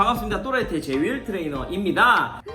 반갑습니다. 또라이트의 제윌 트레이너입니다. 으,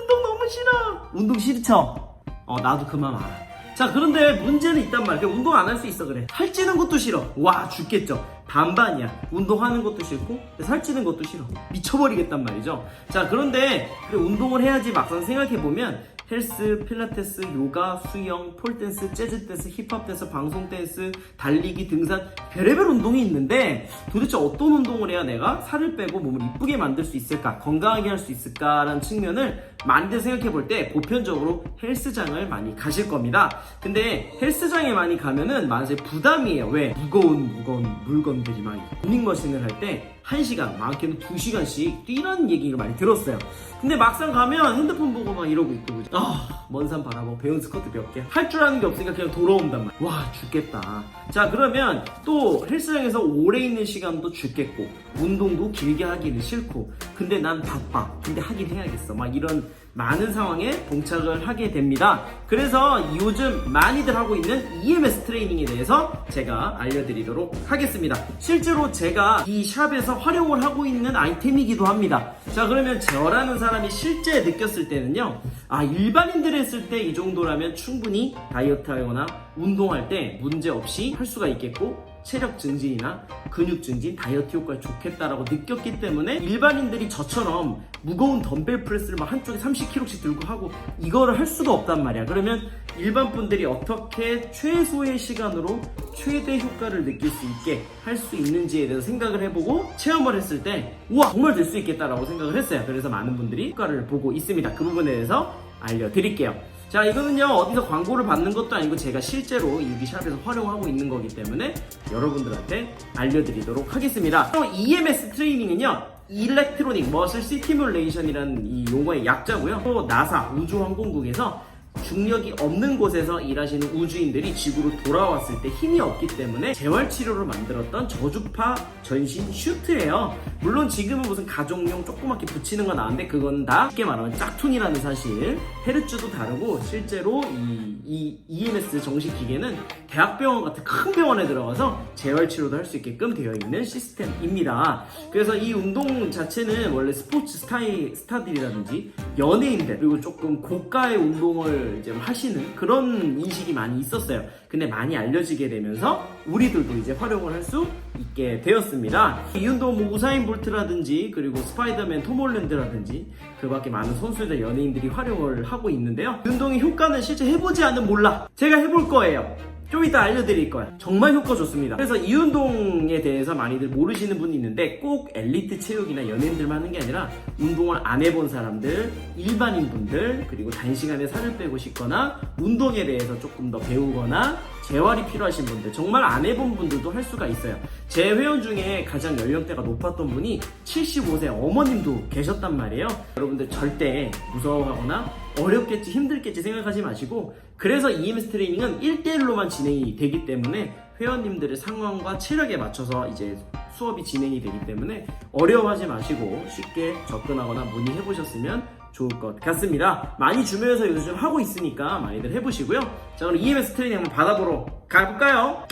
운동 너무 싫어. 운동 싫죠? 어, 나도 그만 알아. 자, 그런데 문제는 있단 말이야. 운동 안 할 수 있어, 그래. 살찌는 것도 싫어. 와, 죽겠죠? 반반이야. 운동하는 것도 싫고, 살찌는 것도 싫어. 미쳐버리겠단 말이죠. 자, 그런데, 그래, 운동을 해야지 막상 생각해보면, 헬스, 필라테스, 요가, 수영, 폴댄스, 재즈댄스, 힙합댄스, 방송댄스, 달리기, 등산 별의별 운동이 있는데 도대체 어떤 운동을 해야 내가 살을 빼고 몸을 이쁘게 만들 수 있을까 건강하게 할 수 있을까라는 측면을 많이들 생각해 볼 때 보편적으로 헬스장을 많이 가실 겁니다 근데 헬스장에 많이 가면은 맞아요 부담이에요 왜? 무거운 무거운 물건들이 많이 러닝머신을 할때 1시간, 많게는 2시간씩 뛰라는 얘기를 많이 들었어요. 근데 막상 가면 핸드폰 보고 막 이러고 있고, 그죠? 아, 먼산 바라보 배운 스쿼트 몇 개. 할 줄 아는 게 없으니까 그냥 돌아온단 말이야. 와, 죽겠다. 자, 그러면 또 헬스장에서 오래 있는 시간도 죽겠고, 운동도 길게 하기는 싫고, 근데 난 바빠. 근데 하긴 해야겠어. 막 이런 많은 상황에 봉착을 하게 됩니다. 그래서 요즘 많이들 하고 있는 EMS 트레이닝에 대해서 제가 알려드리도록 하겠습니다. 실제로 제가 이 샵에서 활용을 하고 있는 아이템이기도 합니다. 자, 그러면 저라는 사람이 실제 느꼈을 때는요, 아, 일반인들이 했을 때 이 정도라면 충분히 다이어트 하거나 운동할 때 문제 없이 할 수가 있겠고, 체력 증진이나 근육 증진, 다이어트 효과에 좋겠다라고 느꼈기 때문에 일반인들이 저처럼 무거운 덤벨 프레스를 막 한쪽에 30kg씩 들고 하고 이거를 할 수가 없단 말이야. 그러면 일반 분들이 어떻게 최소의 시간으로 최대 효과를 느낄 수 있게 할 수 있는지에 대해서 생각을 해보고 체험을 했을 때 우와 정말 될 수 있겠다라고 생각을 했어요. 그래서 많은 분들이 효과를 보고 있습니다. 그 부분에 대해서 알려드릴게요. 자 이거는요 어디서 광고를 받는 것도 아니고 제가 실제로 여기 샵에서 활용하고 있는 거기 때문에 여러분들한테 알려드리도록 하겠습니다. 그럼 EMS 트레이닝은요 일렉트로닉 머슬 시티뮬레이션이라는 이 용어의 약자고요. 또 나사 우주항공국에서 중력이 없는 곳에서 일하시는 우주인들이 지구로 돌아왔을 때 힘이 없기 때문에 재활치료로 만들었던 저주파 전신 슈트예요. 물론 지금은 무슨 가족용 조그맣게 붙이는 건 나왔는데 그건 다 쉽게 말하면 짝퉁이라는 사실. 헤르츠도 다르고 실제로 이, 이 EMS 정식 기계는 대학병원 같은 큰 병원에 들어가서 재활치료도 할 수 있게끔 되어 있는 시스템입니다. 그래서 이 운동 자체는 원래 스포츠 스타이, 스타들이라든지 연예인들 그리고 조금 고가의 운동을 이제 하시는 그런 인식이 많이 있었어요. 근데 많이 알려지게 되면서 우리들도 이제 활용을 할 수 있게 되었습니다. 이 운동 뭐 우사인 볼트라든지 그리고 스파이더맨 톰 홀랜드라든지 그 밖에 많은 선수들 연예인들이 활용을 하고 있는데요. 이 운동의 효과는 실제 해보지 않으면 몰라. 제가 해볼 거예요. 좀 이따 알려드릴 거야. 정말 효과 좋습니다. 그래서 이 운동에 대해서 많이들 모르시는 분이 있는데 꼭 엘리트 체육이나 연예인들만 하는 게 아니라 운동을 안 해본 사람들, 일반인 분들, 그리고 단시간에 살을 빼고 싶거나 운동에 대해서 조금 더 배우거나 재활이 필요하신 분들, 정말 안 해본 분들도 할 수가 있어요. 제 회원 중에 가장 연령대가 높았던 분이 75세 어머님도 계셨단 말이에요. 여러분들 절대 무서워하거나 어렵겠지, 힘들겠지 생각하지 마시고 그래서 EMS 트레이닝은 1대1로만 진행이 되기 때문에 회원님들의 상황과 체력에 맞춰서 이제 수업이 진행이 되기 때문에 어려워하지 마시고 쉽게 접근하거나 문의해 보셨으면 좋을 것 같습니다. 많이 주변에서 요즘 하고 있으니까 많이들 해보시고요. 자 그럼 EMS 트레이닝 한번 받아보러 가볼까요?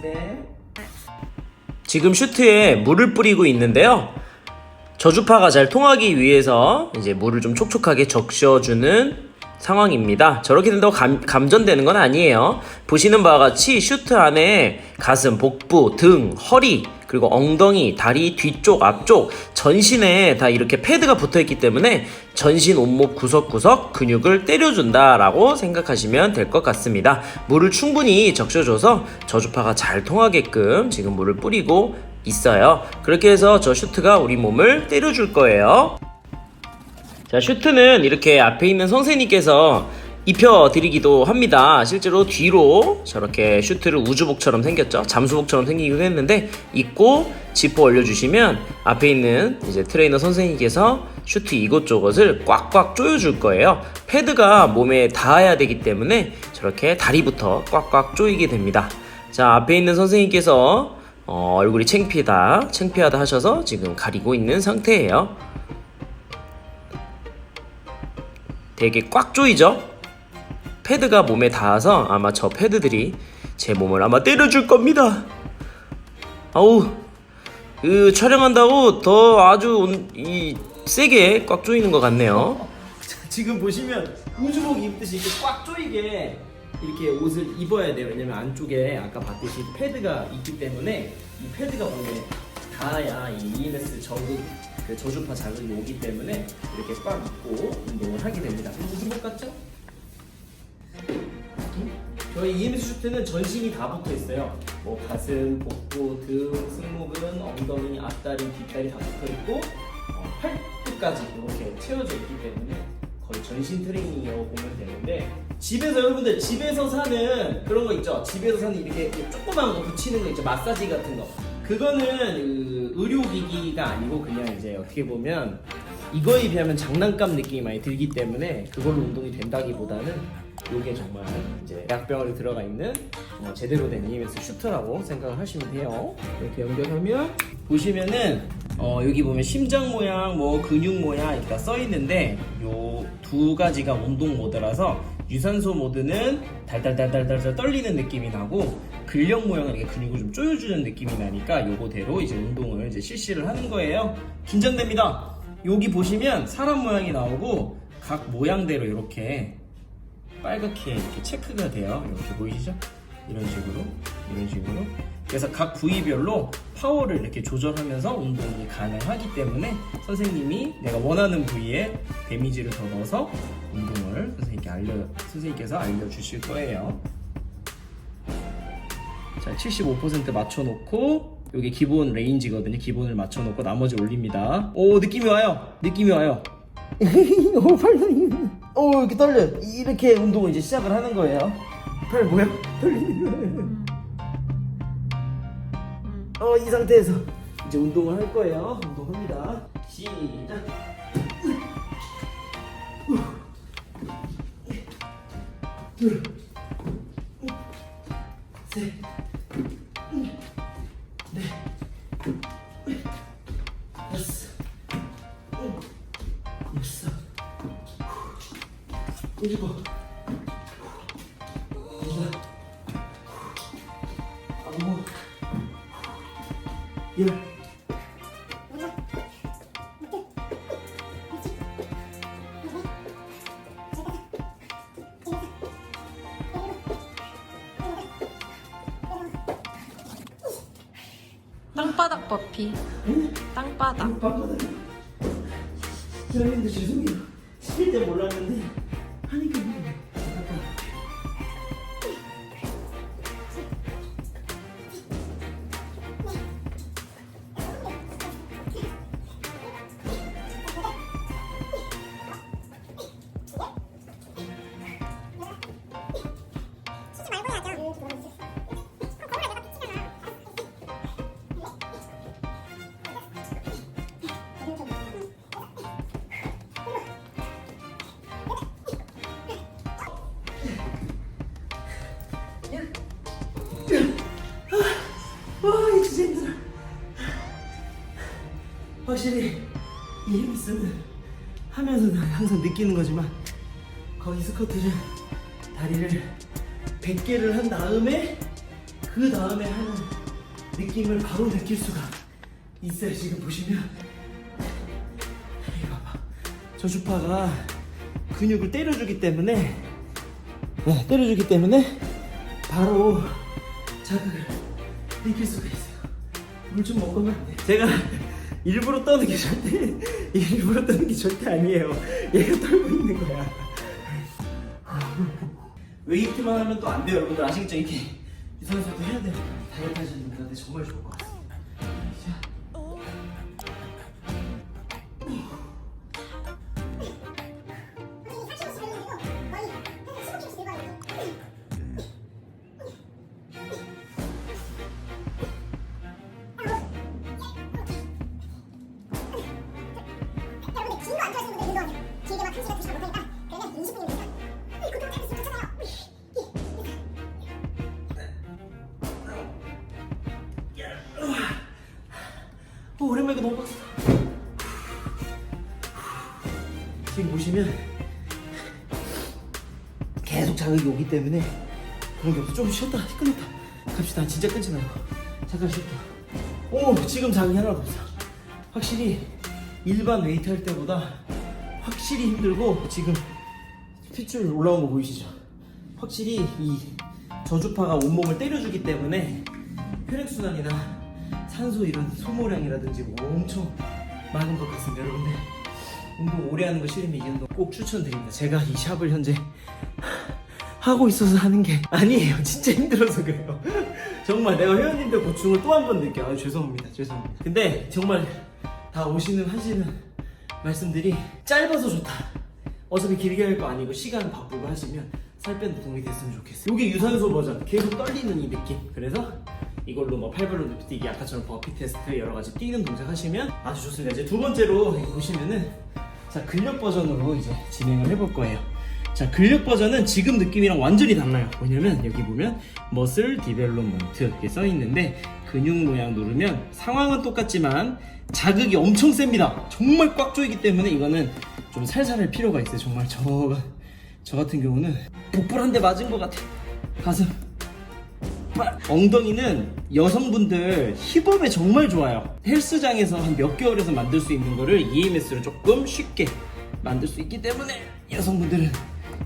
네. 지금 슈트에 물을 뿌리고 있는데요. 저주파가 잘 통하기 위해서 이제 물을 좀 촉촉하게 적셔주는 상황입니다. 저렇게 된다고 감, 감전되는 건 아니에요. 보시는 바와 같이 슈트 안에 가슴, 복부, 등, 허리, 그리고 엉덩이, 다리, 뒤쪽, 앞쪽, 전신에 다 이렇게 패드가 붙어 있기 때문에 전신 온몸 구석구석 근육을 때려준다라고 생각하시면 될 것 같습니다. 물을 충분히 적셔줘서 저주파가 잘 통하게끔 지금 물을 뿌리고 있어요. 그렇게 해서 저 슈트가 우리 몸을 때려줄 거예요. 자, 슈트는 이렇게 앞에 있는 선생님께서 입혀드리기도 합니다. 실제로 뒤로 저렇게 슈트를 우주복처럼 생겼죠. 잠수복처럼 생기기도 했는데 입고 지퍼 올려주시면 앞에 있는 이제 트레이너 선생님께서 슈트 이것저것을 꽉꽉 조여줄 거예요. 패드가 몸에 닿아야 되기 때문에 저렇게 다리부터 꽉꽉 조이게 됩니다. 자, 앞에 있는 선생님께서 어, 얼굴이 창피하다, 창피하다 하셔서 지금 가리고 있는 상태예요. 되게 꽉 조이죠? 패드가 몸에 닿아서 아마 저 패드들이 제 몸을 아마 때려줄 겁니다. 아우, 그 촬영한다고 더 아주 온- 이 세게 꽉 조이는 것 같네요. 지금 보시면 우주복 입듯이 이렇게 꽉 조이게 이렇게 옷을 입어야 돼요. 왜냐면 안쪽에 아까 봤듯이 패드가 있기 때문에 이 패드가 원래 닿아야 이 EMS 저극 그 저주파 자극이 오기 때문에 이렇게 꽉 입고 운동을 하게 됩니다. 우주복 같죠? 저희 EMS 슈트는 전신이 다 붙어 있어요. 뭐 가슴, 복부, 등, 승모근, 엉덩이, 앞다리, 뒷다리 다 붙어 있고 어, 팔뚝까지 이렇게 채워져 있기 때문에 거의 전신 트레이닝이라고 보면 되는데 집에서 여러분들 집에서 사는 그런 거 있죠. 집에서 사는 이렇게 조그만 거 붙이는 거 있죠. 마사지 같은 거. 그거는 그 의료기기가 아니고 그냥 이제 어떻게 보면 이거에 비하면 장난감 느낌이 많이 들기 때문에 그걸로 운동이 된다기보다는 이게 정말 이제 약병원에 들어가 있는 어, 제대로 된 EMS 슈트라고 생각을 하시면 돼요. 이렇게 연결하면 보시면은 어, 여기 보면 심장 모양, 뭐 근육 모양 이렇게 다 써 있는데 요 두 가지가 운동 모드라서 유산소 모드는 달달달달달 떨리는 느낌이 나고 근력 모양은 이렇게 근육을 좀 조여주는 느낌이 나니까 요거대로 이제 운동을 이제 실시를 하는 거예요. 긴장됩니다. 여기 보시면 사람 모양이 나오고 각 모양대로 이렇게 빨갛게 이렇게 체크가 돼요. 이렇게 보이시죠? 이런 식으로, 이런 식으로. 그래서 각 부위별로 파워를 이렇게 조절하면서 운동이 가능하기 때문에 선생님이 내가 원하는 부위에 데미지를 더 넣어서 운동을 선생님께 알려, 선생님께서 알려주실 거예요. 자, 75% 맞춰놓고 여기 기본 레인지거든요. 기본을 맞춰놓고 나머지 올립니다. 오 느낌이 와요. 느낌이 와요. 오팔 떨리. 오 이렇게 떨려. 이렇게 운동을 이제 시작을 하는 거예요. 팔 뭐야? 떨리는 거예요. 어 이 상태에서 이제 운동을 할 거예요. 운동합니다. 시작. 둘, 셋, 일곱, 여덟, 아홉, 열. 땅바닥 버피. 땅바닥. 빵빵하다. 저희들 죄송해요. 시킬 때 몰랐는데 확실히 이 헬스는 하면서 항상 느끼는 거지만 거기 스쿼트를 다리를 100개를 한 다음에 그 다음에 하는 느낌을 바로 느낄 수가 있어요. 지금 보시면 이거 봐. 저주파가 근육을 때려주기 때문에 네, 때려주기 때문에 바로 자극을 느낄 수가 있어요. 물 좀 먹고 가면 안 돼. 제가 일부러 떠는 게 절대 일부러 떠는 게 절대 아니에요. 얘가 떨고 있는 거야. 웨이트만 하면 또 안 돼요, 여러분들 아시겠죠? 이렇게 유산소도 해야 돼요. 다이어트 하시는 분들한테 정말 좋을 것 같습니 보시면 계속 자극이 오기 때문에 그런 게 없어. 좀 쉬었다, 끊었다. 갑시다. 진짜 끊지 말고. 잠깐 쉬었다. 오 지금 자극이 하나도 없어 확실히 일반 웨이트 할 때보다 확실히 힘들고 지금 핏줄 올라온 거 보이시죠? 확실히 이 저주파가 온몸을 때려주기 때문에 혈액순환이나 산소 이런 소모량이라든지 뭐 엄청 많은 것 같습니다 여러분들 운동 오래 하는 거 싫으면 이 운동 꼭 추천드립니다. 제가 이 샵을 현재 하고 있어서 하는 게 아니에요. 진짜 힘들어서 그래요. 정말 내가 회원님들 고충을 또 한 번 느껴. 아 죄송합니다. 죄송합니다. 근데 정말 다 오시는 하시는 말씀들이 짧아서 좋다. 어차피 길게 할 거 아니고 시간 바쁘고 하시면 살 빼는 도움이 됐으면 좋겠어요. 이게 유산소 버전. 계속 떨리는 이 느낌. 그래서 이걸로 뭐 팔벌로 눕뛰기 아까처럼 버피 테스트 여러 가지 뛰는 동작 하시면 아주 좋습니다. 이제 두 번째로 보시면은 자 근력 버전으로 이제 진행을 해볼 거예요. 자 근력 버전은 지금 느낌이랑 완전히 달라요. 왜냐면 여기 보면 머슬 디벨롭먼트 이렇게 써 있는데 근육 모양 누르면 상황은 똑같지만 자극이 엄청 셉니다. 정말 꽉 조이기 때문에 이거는 좀 살살 할 필요가 있어요. 정말 저가 저 같은 경우는 복불 한 대 맞은 것 같아 가슴. 팔. 엉덩이는 여성분들 힙업에 정말 좋아요. 헬스장에서 한 몇 개월에서 만들 수 있는 거를 EMS로 조금 쉽게 만들 수 있기 때문에 여성분들은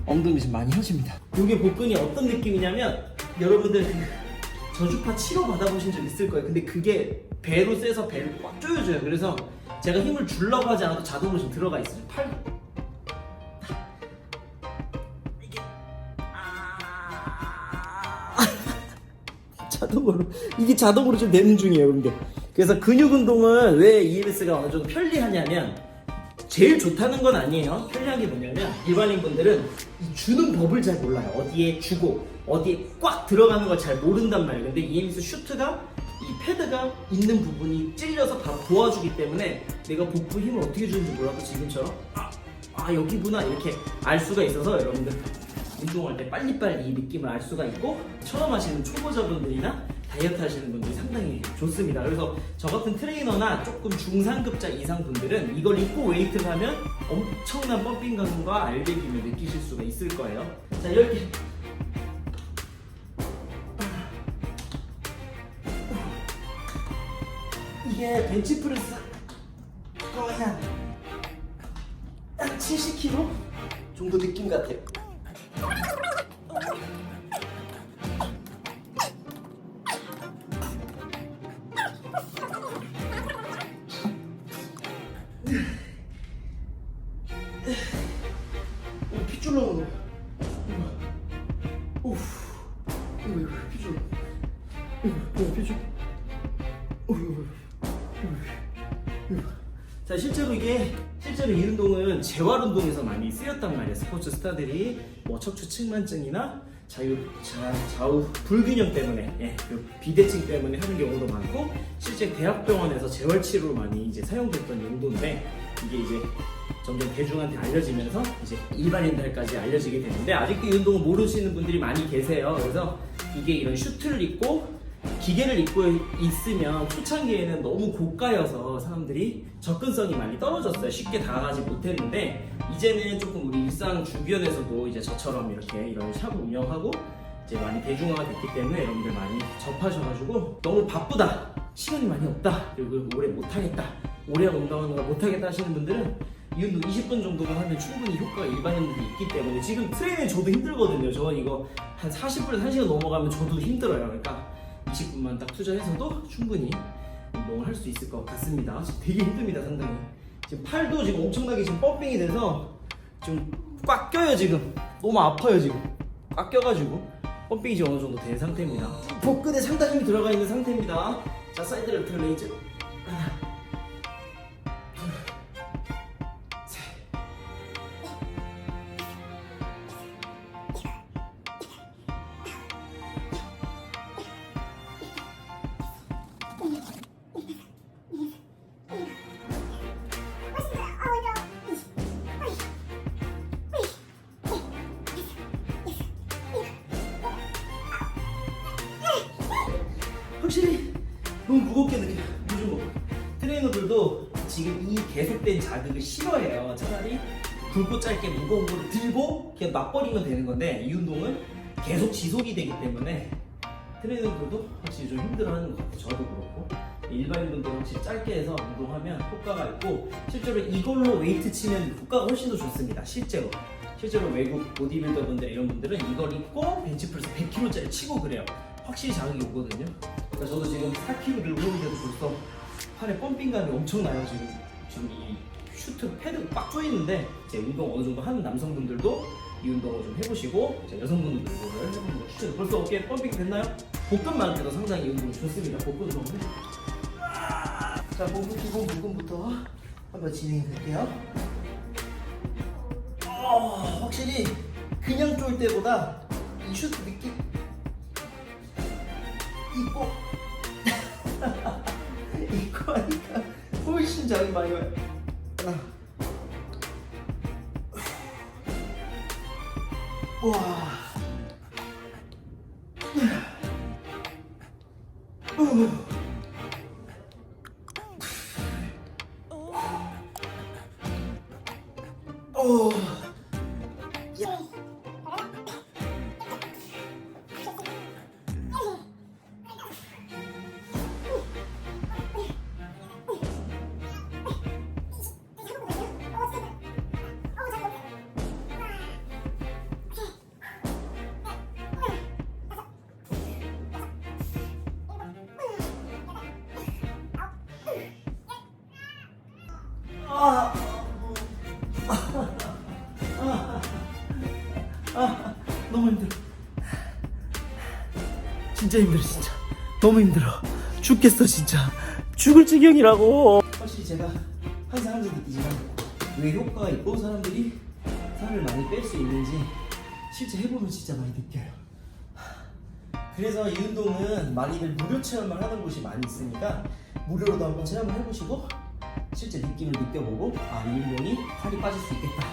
엉덩이 좀 많이 하십니다. 이게 복근이 어떤 느낌이냐면 여러분들 그 저주파 치료 받아보신 적 있을 거예요. 근데 그게 배로 세서 배를 꽉 조여줘요. 그래서 제가 힘을 하지 않아도 자동으로 좀 들어가 있어요. 팔 자동으로 이게 자동으로 좀 되는 중이에요 근데. 그래서 근육 운동은 왜 EMS가 어느 정도 편리하냐면 제일 좋다는 건 아니에요. 편리한 게 뭐냐면 일반인 분들은 이 주는 법을 잘 몰라요. 어디에 주고 어디에 꽉 들어가는 걸 잘 모른단 말이에요. 근데 EMS 슈트가 이 패드가 있는 부분이 찔려서 바로 도와주기 때문에 내가 복부 힘을 어떻게 주는지 몰라도 지금처럼 아, 아 여기구나. 이렇게 알 수가 있어서 여러분들 운동할 때 빨리빨리 이 느낌을 알 수가 있고 처음 하시는 초보자분들이나 다이어트 하시는 분들이 상당히 좋습니다. 그래서 저 같은 트레이너나 조금 중상급자 이상 분들은 이걸 입고 웨이트를 하면 엄청난 펌핑 감과 알배김을 느끼실 수가 있을 거예요. 자, 10개. 이게 벤치프레스 거의 한, 한 70kg 정도 느낌 같아요. 자, 실제로 이게, 실제로 이 운동은 재활 운동에서 많이 쓰였단 말이에요. 스포츠 스타들이 뭐 척추 측만증이나 자유, 자, 좌우 불균형 때문에, 예, 그 비대칭 때문에 하는 경우도 많고, 실제 대학병원에서 재활 치료로 많이 이제 사용됐던 용도인데, 이게 이제 점점 대중한테 알려지면서 이제 일반인들까지 알려지게 되는데 아직도 이 운동을 모르시는 분들이 많이 계세요. 그래서 이게 이런 슈트를 입고 기계를 입고 있으면 초창기에는 너무 고가여서 사람들이 접근성이 많이 떨어졌어요. 쉽게 다가가지 못했는데 이제는 조금 우리 일상 주변에서도 이제 저처럼 이렇게 이런 샵을 운영하고 이제 많이 대중화가 됐기 때문에 여러분들 많이 접하셔가지고 너무 바쁘다 시간이 많이 없다 그리고 오래 못하겠다 오래 운동하는 걸 못하겠다 하시는 분들은 이 운동 20분 정도만 하면 충분히 효과가 일반인들이 있기 때문에 지금 트레이닝 저도 힘들거든요 저 이거 한 40분에서 1시간 넘어가면 저도 힘들어요 그러니까 20분만 딱 투자해서도 충분히 운동을 할 수 있을 것 같습니다. 되게 힘듭니다 상당히. 지금 팔도 지금 엄청나게 지금 펌핑이 돼서 지금 꽉 껴요 지금. 너무 아파요 지금. 꽉 껴가지고 펌핑이 지금 어느 정도 된 상태입니다. 복근에 상당히 들어가 있는 상태입니다. 자 사이드 레프트 레이즈 무 무겁게 느껴요 요즘 뭐 트레이너들도 지금 이 계속된 자극을 싫어해요 차라리 굵고 짧게 무거운 거를 들고 그냥 맞버리면 되는 건데 이 운동은 계속 지속이 되기 때문에 트레이너들도 확실히 좀 힘들어하는 것 같아요 저도 그렇고 일반인 분들 혹시 짧게 해서 운동하면 효과가 있고 실제로 이걸로 웨이트 치면 효과가 훨씬 더 좋습니다. 실제로 실제로 외국 보디빌더 분들 이런 분들은 이걸 입고 벤치프레스 100kg짜리 치고 그래요. 확실히 자극이 오거든요. 그러니까 저도 지금 4kg 들고 오는데도 벌써 팔에 펌핑감이 엄청나요 지금 지금 이 슈트 패드 빡 조이는데 이제 운동 어느 정도 하는 남성분들도 이 운동을 좀 해보시고 이제 여성분들도 이거를 해보는 거 추천. 벌써 어깨 펌핑 됐나요? 복근만 돼도 상당히 이 운동 좋습니다. 복근 운동. 자, 복근 기본 복근부터 한번 진행해 볼게요. 어, 확실히 그냥 쫄 때보다 이 슈트 느낌 이뻐. 이거 하니까 훨씬 자극이 많이 와요. 하나. 와. 아. 아, 너무 힘들어. 진짜 힘들어, 진짜. 너무 힘들어. 죽겠어, 진짜. 죽을 지경이라고. 확실히 제가 항상 항상 느끼지만 왜 효과가 있고 사람들이 살을 많이 뺄 수 있는지 실제 해보면 진짜 많이 느껴요. 그래서 이 운동은 많이들 무료 체험을 하는 곳이 많이 있으니까 무료로도 한번 체험을 해보시고 실제 느낌을 느껴보고 아 이 운동이 살이 빠질 수 있겠다.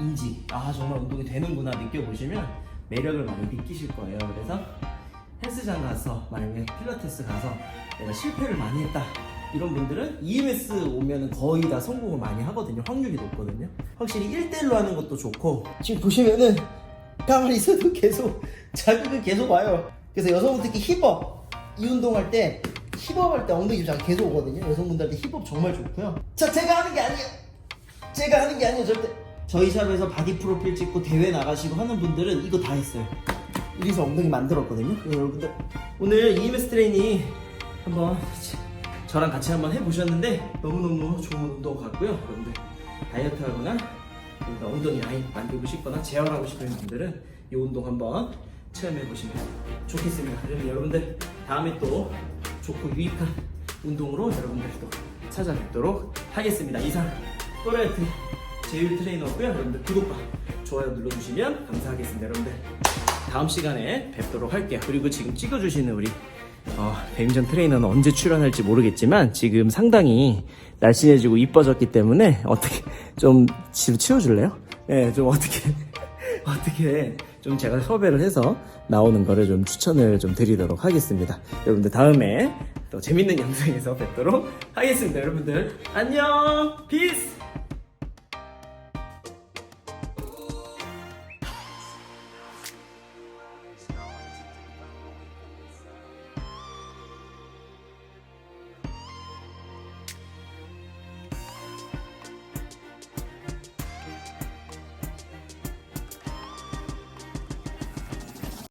인지. 아 정말 운동이 되는구나 느껴보시면 매력을 많이 느끼실 거예요. 그래서 헬스장 가서 만약에 필라테스 가서 내가 실패를 많이 했다. 이런 분들은 EMS 오면은 거의 다 성공을 많이 하거든요. 확률이 높거든요. 확실히 1대1로 하는 것도 좋고. 지금 보시면은 가만히 있어도 계속 자극을 계속 와요. 그래서 여성분 특히 힙업. 이 운동할 때 힙업 할 때 엉덩이 좀 자극 계속 오거든요. 여성분들한테 힙업 정말 좋고요. 자 제가 하는 게 아니에요. 제가 하는 게 아니에요 절대. 저희 샵에서 바디 프로필 찍고 대회 나가시고 하는 분들은 이거 다 했어요. 이래서 엉덩이 만들었거든요. 그래서 여러분들. 오늘 EMS 트레이닝 한번 저랑 같이 한번 해보셨는데 너무너무 좋은 운동 같고요 여러분들. 다이어트 하거나 엉덩이 라인 만들고 싶거나 재활하고 싶은 분들은 이 운동 한번 체험해 보시면 좋겠습니다. 그러면 여러분들 다음에 또 좋고 유익한 운동으로 여러분들 또 찾아뵙도록 하겠습니다. 이상 또라이트 제휴 트레이너고요. 여러분들 구독과 좋아요 눌러주시면 감사하겠습니다. 여러분들 다음 시간에 뵙도록 할게요. 그리고 지금 찍어주시는 우리 어, 배임전 트레이너는 언제 출연할지 모르겠지만 지금 상당히 날씬해지고 이뻐졌기 때문에 어떻게 좀 치워줄래요? 네, 좀 어떻게 어떻게 좀 제가 섭외를 해서 나오는 거를 좀 추천을 좀 드리도록 하겠습니다. 여러분들 다음에 또 재밌는 영상에서 뵙도록 하겠습니다. 여러분들 안녕, 피스.